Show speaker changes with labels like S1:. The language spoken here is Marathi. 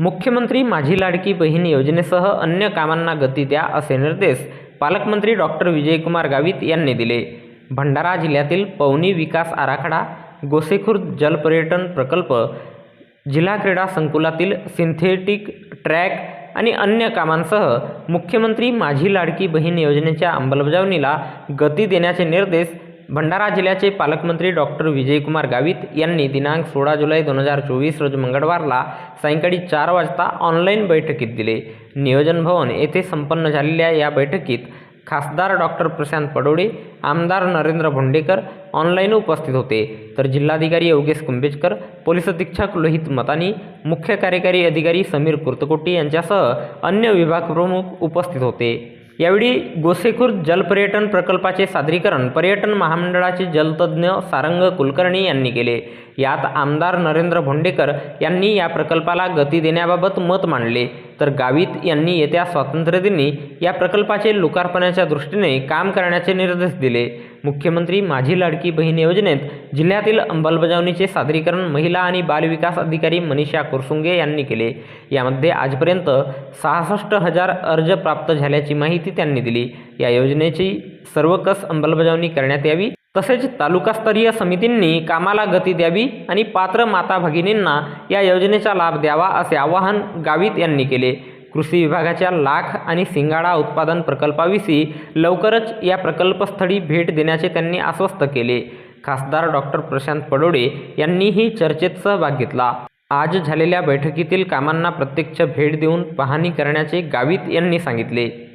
S1: मुख्यमंत्री माझी लाडकी बहीण योजनेसह अन्य कामांना गती द्या असे निर्देश पालकमंत्री डॉक्टर विजयकुमार गावित यांनी दिले. भंडारा जिल्ह्यातील पवनी विकास आराखडा गोसेखुर्द जलपर्यटन प्रकल्प जिल्हा क्रीडा संकुलातील सिंथेटिक ट्रॅक आणि अन्य कामांसह मुख्यमंत्री माझी लाडकी बहीण योजनेच्या अंमलबजावणीला गती देण्याचे निर्देश भंडारा जिल्ह्याचे पालकमंत्री डॉक्टर विजयकुमार गावित यांनी दिनांक सोळा जुलै दोन हजार चोवीस रोजी मंगळवारला सायंकाळी चार वाजता ऑनलाईन बैठकीत दिले. नियोजन भवन येथे संपन्न झालेल्या या बैठकीत खासदार डॉक्टर प्रशांत पडोळे आमदार नरेंद्र भोंडेकर ऑनलाईन उपस्थित होते. तर जिल्हाधिकारी योगेश कुंभेजकर पोलीस अधीक्षक लोहित मतानी मुख्य कार्यकारी अधिकारी समीर कुर्तकोटी यांच्यासह अन्य विभाग प्रमुख उपस्थित होते. यावेळी गोसेखुर्द जलपर्यटन प्रकल्पाचे सादरीकरण पर्यटन महामंडळाचे जलतज्ज्ञ सारंग कुलकर्णी यांनी केले. यात आमदार नरेंद्र भोंडेकर यांनी या प्रकल्पाला गती देण्याबाबत मत मांडले. तर गावित यांनी येत्या स्वातंत्र्यदिनी या प्रकल्पाचे लोकार्पणाच्या दृष्टीने काम करण्याचे निर्देश दिले. मुख्यमंत्री माझी लाडकी बहीण योजनेत जिल्ह्यातील अंमलबजावणीचे सादरीकरण महिला आणि बालविकास अधिकारी मनीषा कुरसुंगे यांनी केले. यामध्ये आजपर्यंत सहासष्ट हजार अर्ज प्राप्त झाल्याची माहिती त्यांनी दिली. या योजनेची सर्वकस अंमलबजावणी करण्यात यावी तसेच तालुकास्तरीय समितींनी कामाला गती द्यावी आणि पात्र माता भगिनींना या योजनेचा लाभ द्यावा असे आवाहन गावित यांनी केले. कृषी विभागाच्या लाख आणि सिंगाडा उत्पादन प्रकल्पाविषयी लवकरच या प्रकल्पस्थळी भेट देण्याचे त्यांनी आश्वस्त केले. खासदार डॉक्टर प्रशांत पडोडे यांनीही चर्चेत सहभाग घेतला. आज झालेल्या बैठकीतील कामांना प्रत्यक्ष भेट देऊन पाहणी करण्याचे गावित यांनी सांगितले.